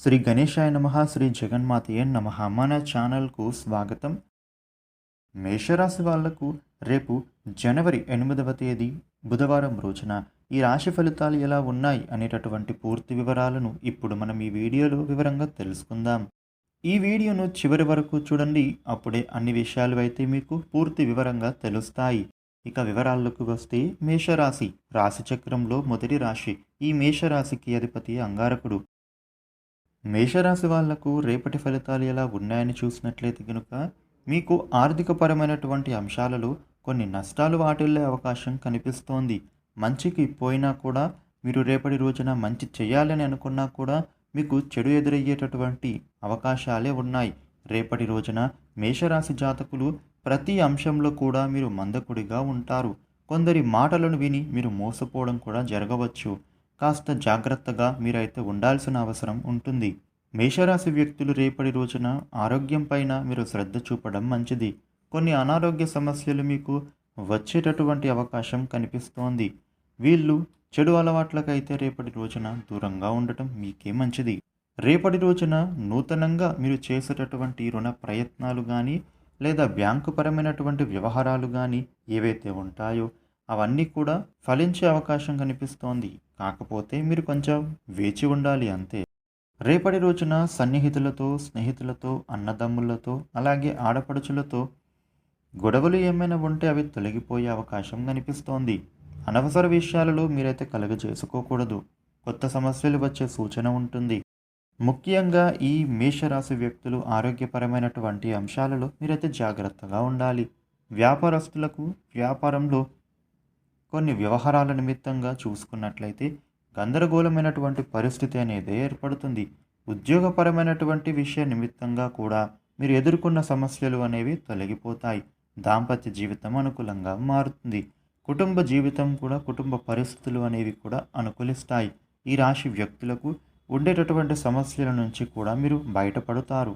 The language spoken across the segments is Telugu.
శ్రీ గణేశాయ నమ శ్రీ జగన్మాతయే నమ. మన ఛానల్కు స్వాగతం. మేషరాశి వాళ్ళకు రేపు జనవరి ఎనిమిదవ తేదీ బుధవారం రోజున ఈ రాశి ఫలితాలు ఎలా ఉన్నాయి అనేటటువంటి పూర్తి వివరాలను ఇప్పుడు మనం ఈ వీడియోలో వివరంగా తెలుసుకుందాం. ఈ వీడియోను చివరి వరకు చూడండి. అప్పుడే అన్ని విషయాలు అయితే మీకు పూర్తి వివరంగా తెలుస్తాయి. ఇక వివరాల్లోకి వస్తే మేషరాశి రాశిచక్రంలో మొదటి రాశి. ఈ మేషరాశికి అధిపతి అంగారకుడు. మేషరాశి వాళ్ళకు రేపటి ఫలితాలు ఎలా ఉన్నాయని చూసినట్లయితే కనుక మీకు ఆర్థికపరమైనటువంటి అంశాలలో కొన్ని నష్టాలు వాటిల్లే అవకాశం కనిపిస్తోంది. మంచికి పోయినా కూడా మీరు రేపటి రోజున మంచి చేయాలని అనుకున్నా కూడా మీకు చెడు ఎదురయ్యేటటువంటి అవకాశాలే ఉన్నాయి. రేపటి రోజున మేషరాశి జాతకులు ప్రతి అంశంలో కూడా మీరు మందకుడిగా ఉంటారు. కొందరి మాటలను విని మీరు మోసపోవడం కూడా జరగవచ్చు. కాస్త జాగ్రత్తగా మీరైతే ఉండాల్సిన అవసరం ఉంటుంది. మేషరాశి వ్యక్తులు రేపటి రోజున ఆరోగ్యం పైన మీరు శ్రద్ధ చూపడం మంచిది. కొన్ని అనారోగ్య సమస్యలు మీకు వచ్చేటటువంటి అవకాశం కనిపిస్తోంది. వీళ్ళు చెడు అలవాట్లకైతే రేపటి రోజున దూరంగా ఉండటం మీకే మంచిది. రేపటి రోజున నూతనంగా మీరు చేసేటటువంటి రుణ ప్రయత్నాలు కానీ లేదా బ్యాంకు పరమైనటువంటి వ్యవహారాలు కానీ ఏవైతే ఉంటాయో అవన్నీ కూడా ఫలించే అవకాశం కనిపిస్తోంది. కాకపోతే మీరు కొంచెం వేచి ఉండాలి అంతే. రేపటి రోజున సన్నిహితులతో స్నేహితులతో అన్నదమ్ములతో అలాగే ఆడపడుచులతో గొడవలు ఏమైనా ఉంటే అవి తొలగిపోయే అవకాశం కనిపిస్తోంది. అనవసర విషయాలలో మీరైతే కలుగజేసుకోకూడదు కొత్త సమస్యలు వచ్చే సూచన ఉంటుంది. ముఖ్యంగా ఈ మేషరాశి వ్యక్తులు ఆరోగ్యపరమైనటువంటి అంశాలలో మీరైతే జాగ్రత్తగా ఉండాలి. వ్యాపారస్తులకు వ్యాపారంలో కొన్ని వ్యవహారాల నిమిత్తంగా చూసుకున్నట్లయితే గందరగోళమైనటువంటి పరిస్థితి అనేది ఏర్పడుతుంది. ఉద్యోగపరమైనటువంటి విషయ నిమిత్తంగా కూడా మీరు ఎదుర్కొన్న సమస్యలు అనేవి తొలగిపోతాయి. దాంపత్య జీవితం అనుకూలంగా మారుతుంది. కుటుంబ జీవితం కూడా కుటుంబ పరిస్థితులు అనేవి కూడా అనుకూలిస్తాయి. ఈ రాశి వ్యక్తులకు ఉండేటటువంటి సమస్యల నుంచి కూడా మీరు బయటపడతారు.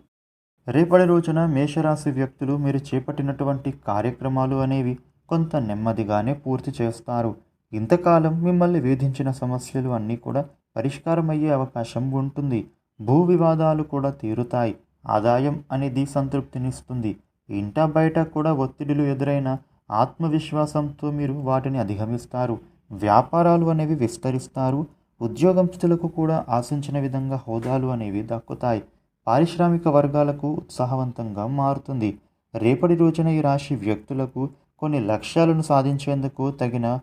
రేపటి రోజున మేషరాశి వ్యక్తులు మీరు చేపట్టినటువంటి కార్యక్రమాలు అనేవి కొంత నెమ్మదిగానే పూర్తి చేస్తారు. ఇంతకాలం మిమ్మల్ని వేధించిన సమస్యలు అన్నీ కూడా పరిష్కారమయ్యే అవకాశం ఉంటుంది. భూ వివాదాలు కూడా తీరుతాయి. ఆదాయం అనేది సంతృప్తినిస్తుంది. ఇంట బయట కూడా ఒత్తిడులు ఎదురైన ఆత్మవిశ్వాసంతో మీరు వాటిని అధిగమిస్తారు. వ్యాపారాలు అనేవి విస్తరిస్తారు. ఉద్యోగస్తులకు కూడా ఆశించిన విధంగా హోదాలు అనేవి దక్కుతాయి. పారిశ్రామిక వర్గాలకు ఉత్సాహవంతంగా మారుతుంది. రేపటి రోజున ఈ రాశి వ్యక్తులకు కొన్ని లక్ష్యాలను సాధించేందుకు తగిన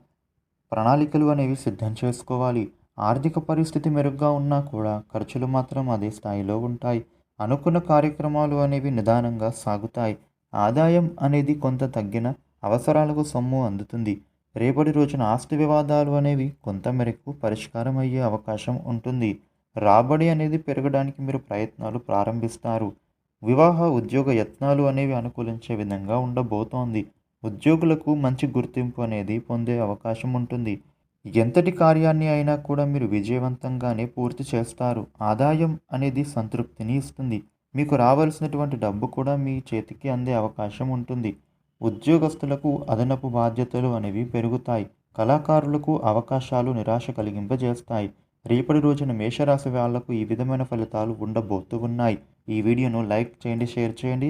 ప్రణాళికలు అనేవి సిద్ధం చేసుకోవాలి. ఆర్థిక పరిస్థితి మెరుగ్గా ఉన్నా కూడా ఖర్చులు మాత్రం అదే స్థాయిలో ఉంటాయి. అనుకున్న కార్యక్రమాలు అనేవి నిదానంగా సాగుతాయి. ఆదాయం అనేది కొంత తగ్గిన అవసరాలకు సొమ్ము అందుతుంది. రేపటి రోజున ఆస్తి వివాదాలు అనేవి కొంత మేరకు పరిష్కారం అయ్యే అవకాశం ఉంటుంది. రాబడి అనేది పెరగడానికి మీరు ప్రయత్నాలు ప్రారంభిస్తారు. వివాహ ఉద్యోగ యత్నాలు అనేవి అనుకూలించే విధంగా ఉండబోతోంది. ఉద్యోగులకు మంచి గుర్తింపు అనేది పొందే అవకాశం ఉంటుంది. ఎంతటి కార్యాన్ని అయినా కూడా మీరు విజయవంతంగానే పూర్తి చేస్తారు. ఆదాయం అనేది సంతృప్తిని ఇస్తుంది. మీకు రావాల్సినటువంటి డబ్బు కూడా మీ చేతికి అందే అవకాశం ఉంటుంది. ఉద్యోగస్తులకు అదనపు బాధ్యతలు అనేవి పెరుగుతాయి. కళాకారులకు అవకాశాలు నిరాశ కలిగింపజేస్తాయి. రేపటి రోజున మేషరాశి వాళ్ళకు ఈ విధమైన ఫలితాలు ఉండబోతు ఉన్నాయి. ఈ వీడియోను లైక్ చేయండి షేర్ చేయండి.